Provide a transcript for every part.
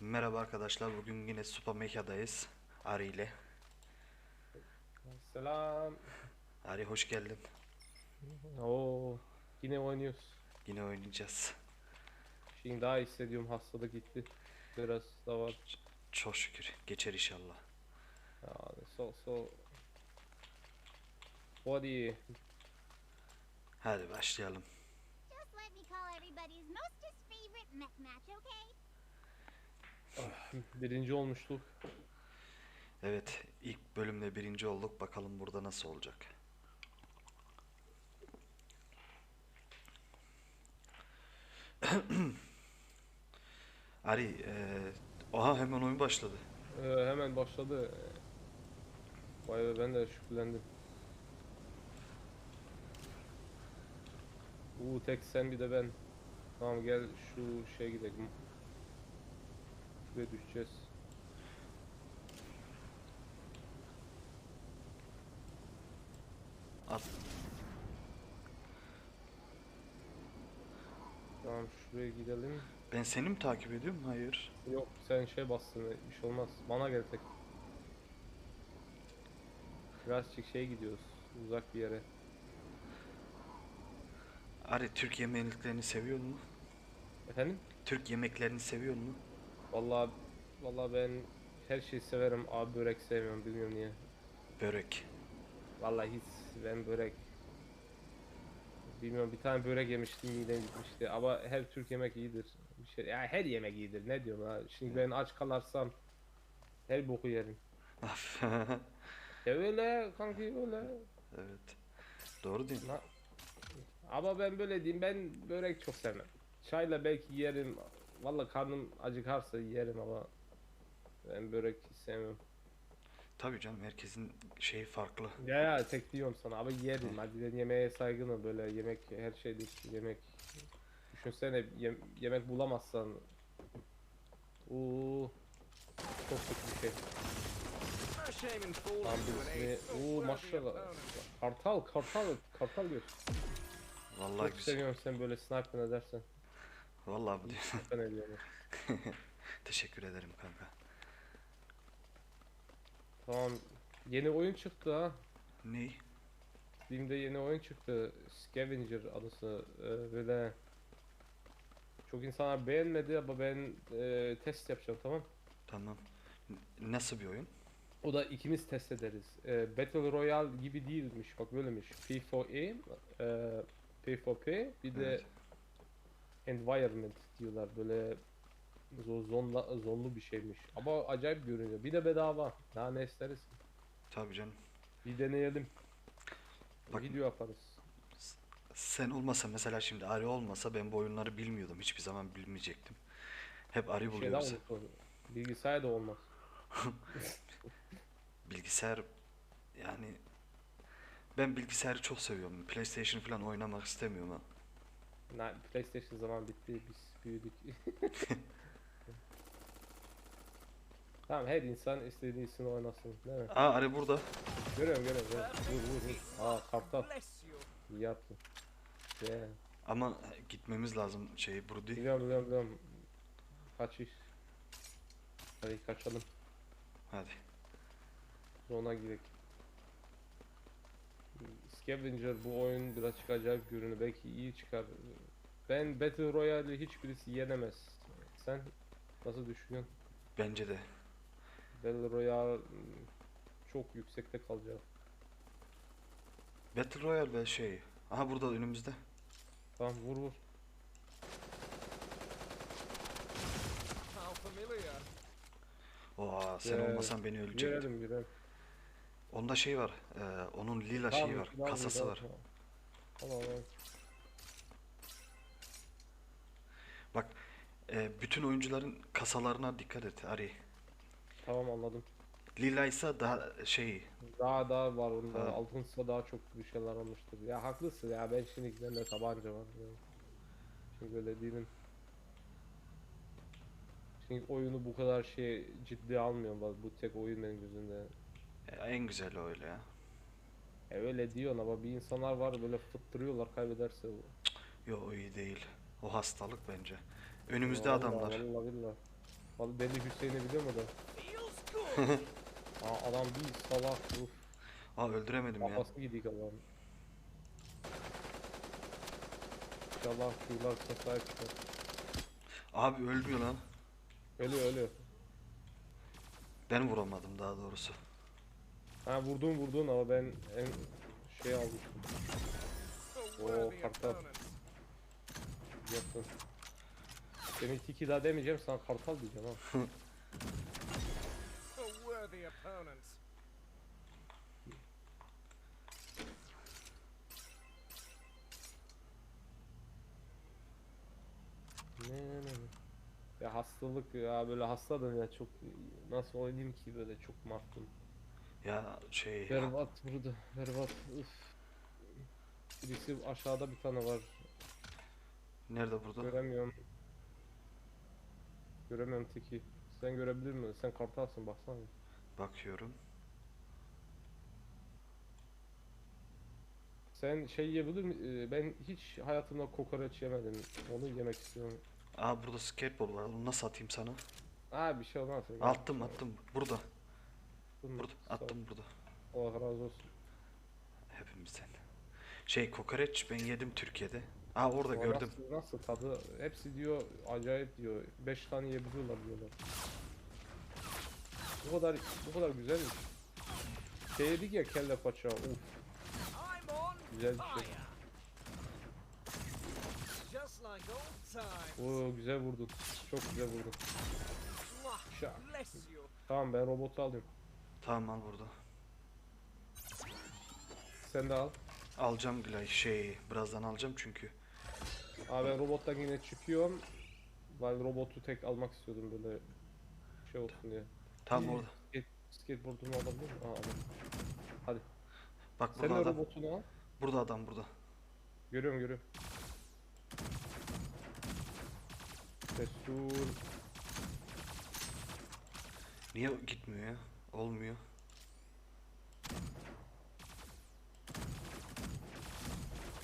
Merhaba arkadaşlar. Bugün yine Supa Meka'dayız. Ari ile. Selam. Ari hoş geldin. Oo, yine oynuyoruz. Yine oynayacağız. Şimdi daha hissediyorum hastalık gitti. Biraz da var. Çok şükür. Geçer inşallah. Yani so so. Hadi. Hadi başlayalım. Just let me call everybody's mostest favorite mech match, okay? Birinci olmuştuk. Evet. ilk bölümde birinci olduk. Bakalım burada nasıl olacak. Ari, eee aha hemen oyun başladı. Ee, hemen başladı. Vay be ben de şükürlendim. Uuu tek sen bir de ben. Tamam gel şu şeye gidelim. Şuraya düşeceğiz. At. Tamam şuraya gidelim. Ben seni mi takip ediyorum? Hayır. Yok sen şey bastın bir şey olmaz. Bana gel tek. Birazcık şey gidiyoruz. Uzak bir yere. Ari, Türk yemeklerini seviyor mu? Efendim? Türk yemeklerini seviyor mu? Vallahi vallahi ben her şeyi severim. Abi börek sevmiyorum bilmiyorum niye. Börek. Vallahi hiç ben börek Bilmiyorum bir tane börek yemiştim midem gitmişti ama her Türk yemek iyidir. Bir şey ya her yemek iyidir ne diyorum ha. Şimdi ben aç kalarsam her boku yerim. Ya öyle kanki öyle. evet. Doğru. Na- Ama ben böyle diyeyim ben börek çok sevmem. Çayla belki yerim. Valla karnım acıkarsa yerim ama ben börek sevmem. Tabii canım herkesin şeyi farklı. Ya ya tek diyorum sana ama yerim. Hadi ben yemeğe saygınım böyle yemek her şeydir yemek. Düşünsene yem- yemek bulamazsan. Uuu. Çok kötü bir şey. Lan birisini. Uuu maşallah. Kartal kartal kartal gör. Vallahi Çok güzel. seviyorum sen böyle sniper edersen. Vallahi. Ben ediyorum. Teşekkür ederim kanka. Tamam. Yeni oyun çıktı ha. Ney? Steam'de yeni oyun çıktı. Scavenger adısı. Ee, böyle çok insanlar beğenmedi ama ben e, test yapacağım tamam. Tamam. N- Nasıl bir oyun? O da ikimiz test ederiz. Ee, Battle Royale gibi değilmiş. Bak böylemiş. P4E, e, P4P bir de Evet. Environment diyorlar. Böyle zo- zonla, zonlu bir şeymiş. Ama acayip görünüyor. Bir de bedava. Daha ne isteriz? ki? Tabii canım. Bir deneyelim. Bak- Video yaparız. Sen olmasa mesela şimdi Ari olmasa ben bu oyunları bilmiyordum. Hiçbir zaman bilmeyecektim. Hep Ari Bir şey daha. Bilgisayar da olmaz. Bilgisayar yani ben bilgisayarı çok seviyorum. PlayStation falan oynamak istemiyorum ha. Na, PlayStation zaman bitti. Biz büyüdük. tamam her insan istediğisini oynasın değil mi? Aa Ari burada. Görüyorum görüyorum. görüyorum. Vur vur vur. Aa kartal. İyi yaptın. Yeah. Ama gitmemiz lazım şey Brody. Biliyorum biliyorum biliyorum. Kaçış. Hadi kaçalım. Hadi. Zona gidelim. Scavenger bu oyun birazcık acayip görünüyor. Belki iyi çıkar. Ben Battle Royale'i hiçbirisi yenemez. Sen nasıl düşünüyorsun? Bence de. Battle Royale hmm, çok yüksekte kalacak. Battle Royale ve şey. Aha burada önümüzde. Tamam vur vur. Oha sen Ee, olmasan beni ölecektin. Girelim girelim. Onda şey var. e, onun lila Tamam, şeyi var. tamam, Kasası tamam, var. Tamam. Bak e, bütün oyuncuların kasalarına dikkat et Ari. Tamam anladım. Lila ise daha şey Daha daha var onda. Ha. Altınsa daha çok bir şeyler olmuştur. Ya haklısın ya ben şimdi giden de tabanca var. Ya. Şimdi böyle değilim. Şimdi oyunu bu kadar şey ciddi almıyorum bak bu tek oyun benim gözümde. En güzeli öyle ya. E öyle diyorsun ama bir insanlar var böyle fıttırıyorlar kaybederse. Yo o iyi değil. O hastalık bence. Önümüzde Vallahi, adamlar. Vallahi billahi. Vallahi Deli Hüseyin'i biliyor mu da? Aa, adam bir salak uf. Aa öldüremedim ya. Kafası gidik Allah'ım. İnşallah kuyular sahip çıkar. Abi ölmüyor lan. Ölüyor ölüyor. Ben vuramadım daha doğrusu. Ha vurdun vurdun ama ben en şey almıştım. Oo kartal. Yaptın. Demin tiki daha demeyeceğim sana kartal diyeceğim ha. Ne ne ne. Ya hastalık ya böyle hastadım ya çok nasıl oynayayım ki böyle çok mahkum. Ya şey Berbat burada berbat uf. Birisi aşağıda bir tane var nerede burada? göremiyorum. Göremiyorum tiki. Sen görebilir misin? Sen kartalsın baksana. Bakıyorum. Sen şey yiyebilir mi? Ben hiç hayatımda kokoreç yemedim. Onu yemek istiyorum. Aa burada skateboard var. Onu nasıl atayım sana? Aa bir şey olmaz. Attım attım. Burada. Attım. Burada. Attım burada. Allah razı olsun. Hepimizden. Şey kokoreç ben yedim Türkiye'de. Aa orada Ama gördüm. Nasıl, nasıl tadı? Hepsi diyor acayip diyor. 5 tane yiyebiliyorlar diyorlar. Bu kadar bu kadar güzelmiş. Şey yedik ya kelle paça. Uf, güzel bir şey. Oo güzel vurdun. Çok güzel vurdun. Şak. Bless you. Tamam ben robotu alıyorum. Tamam al burada. Sen de al. Alacağım Gülay şey birazdan alacağım çünkü. Abi ben robottan yine çıkıyorum. Ben robotu tek almak istiyordum böyle şey olsun diye. Tam orada. Skate, skateboardumu alabilir miyim? Aa, alayım. Hadi. Bak Sen burada de adam. robotunu al. Burada adam burada. Görüyorum görüyorum. Destur. Niye gitmiyor ya? Olmuyor.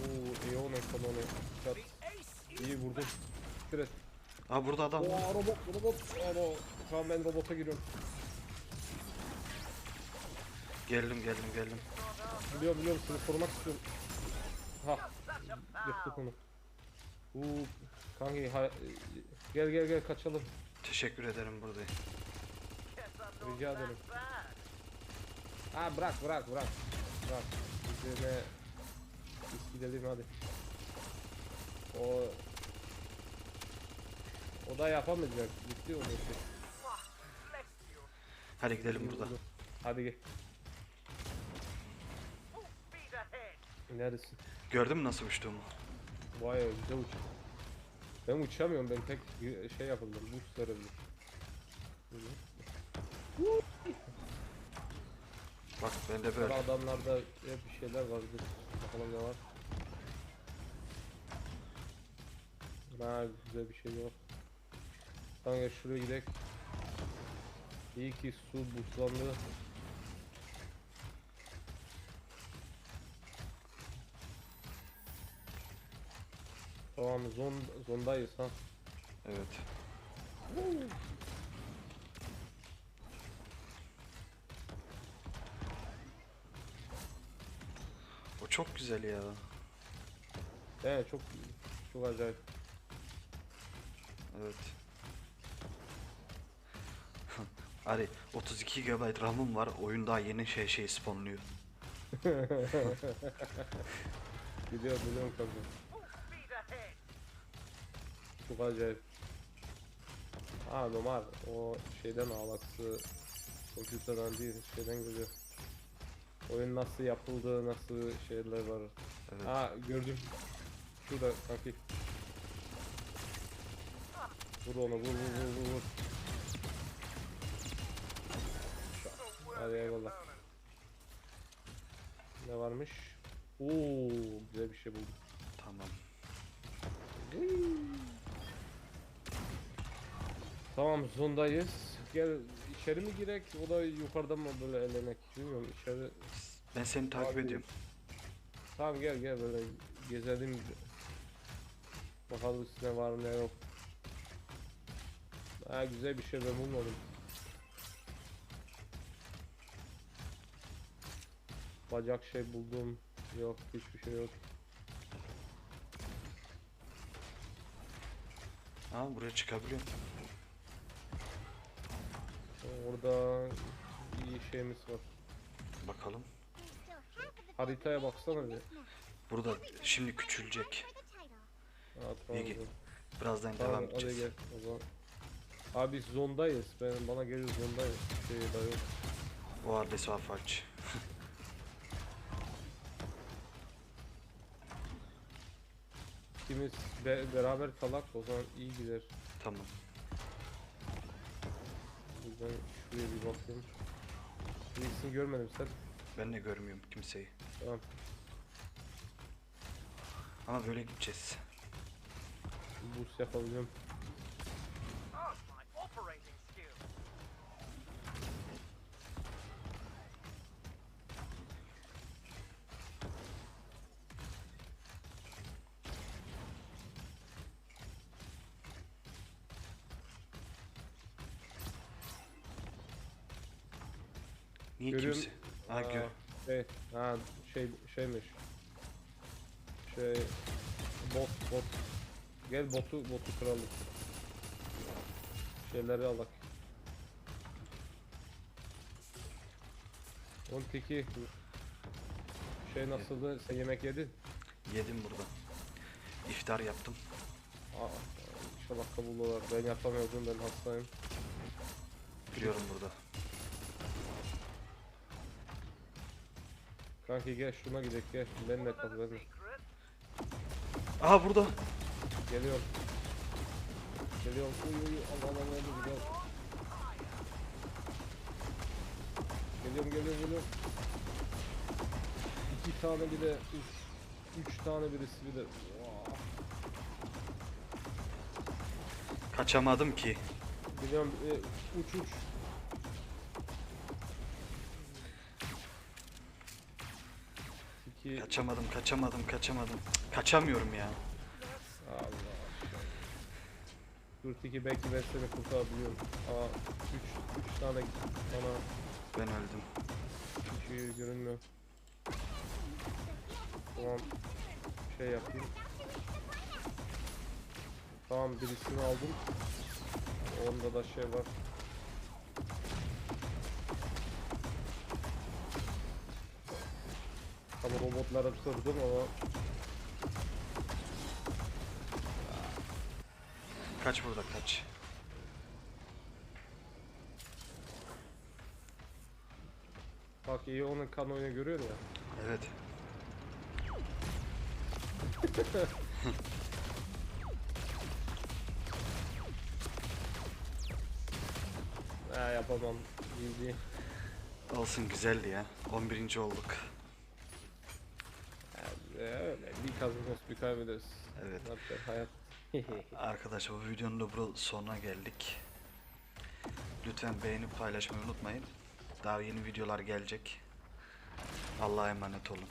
Oo, Eon ekonomi. Çat. The ace is İyi vurdum. Şuraya. Aa burada adam. Oo robot robot. Aa, tamam ben robota giriyorum. Geldim geldim geldim. Biliyorum biliyorum seni korumak istiyorum. Ha. Yıktık onu. Uuu. Kanki ha, gel gel gel kaçalım. Teşekkür ederim buradayım. Rica ederim. Ha bırak bırak bırak. Bırak. Üzerine biz gidelim hadi. O o da yapamayacak. Gitti o da. you. Hadi gidelim burada. Hadi gel. Neredesin? Gördün mü nasıl uçtuğumu? Vay güzel uç. Ben uçamıyorum ben tek şey yapabilirim. Boost verebilirim. Bak bende Böyle adamlarda hep bir şeyler vardır. Bakalım ne var. Ha güzel bir şey yok. Kanka şuraya gidelim. İyi ki su buzlandı. Tamam zon zondayız ha. Evet. Çok güzel ya. Evet çok çok acayip. Evet. Hadi 32 GB RAM'ım var. Oyun daha yeni şey şey spawnlıyor. Biliyorum biliyorum kanka. Çok acayip. Ha normal o şeyden alakası kompüterden değil şeyden geliyor. Oyun nasıl yapıldığı nasıl şeyler var. Evet. Ha gördüm. Şurada kanki. Vur onu vur vur vur vur vur. Hadi eyvallah. Ne varmış? Oo güzel bir şey buldum. Tamam. Tamam zondayız. Gel içeri mi girek o da yukarıdan mı böyle elemek bilmiyorum içeri. Ben seni takip Abi. ediyorum. Tamam gel gel böyle gezelim. Bakalım üstüne var mı ne yok. Ha güzel bir şey ben bulmadım. Bacak şey buldum. Yok hiçbir şey yok. Ha buraya çıkabiliyorum. Orada iyi şeyimiz var. Bakalım. Haritaya baksana bir. Burada şimdi küçülecek. Ha, tamam. İyi. Birazdan Tamam devam hadi edeceğiz. gel o zaman. Abi biz zondayız. Ben bana gelir zondayız. Şey da yok. O halde safaç. İkimiz be- beraber kalak o zaman iyi gider. Tamam. Ben şuraya bir bakayım. Birisini görmedim sen. Ben de görmüyorum kimseyi. Tamam. Ama böyle gideceğiz. Boost yapabiliyorum. Niye Görüyorum. kimse? Ha Aa, gör. Şey, ha şey şeymiş. Şey bot bot. Gel botu botu kıralım. Şeyleri alak. Onun teki şey nasıldı? Sen yemek yedin? Yedim burada. İftar yaptım. Aa, inşallah kabul olur. Ben yapamıyordum ben hastayım. Biliyorum burada. Kanki gel şuna gidelim gel. Benimle kal benimle. Aha burada. Geliyorum. Geliyorum. Uy uy Allah Allah Allah Allah. Gel. Geliyorum geliyorum geliyorum. İki tane bir de üç, üç tane birisi bir de. Vaa. Kaçamadım ki. Geliyorum e, uç uç. Kaçamadım, kaçamadım, kaçamadım. Cık, Kaçamıyorum ya. Allah aşkına. Dur tiki belki ben seni kurtarabiliyorum. Aa 3 3 tane bana Ben öldüm. hiç iyi görünmüyor. Tamam. Şey yapayım. Tamam birisini aldım. Onda da şey var. Tabi robotları kırdım ama Kaç burada kaç. bak iyi onun kan oyunu görüyor ya. Evet. Ha yapamam. GG. Olsun güzeldi ya. 11. olduk. Yani öyle bir kazanırız bir kaybederiz. Evet. Ne hayat. Arkadaşlar bu videonun da bu sonuna geldik. Lütfen beğenip paylaşmayı unutmayın. Daha yeni videolar gelecek. Allah'a emanet olun.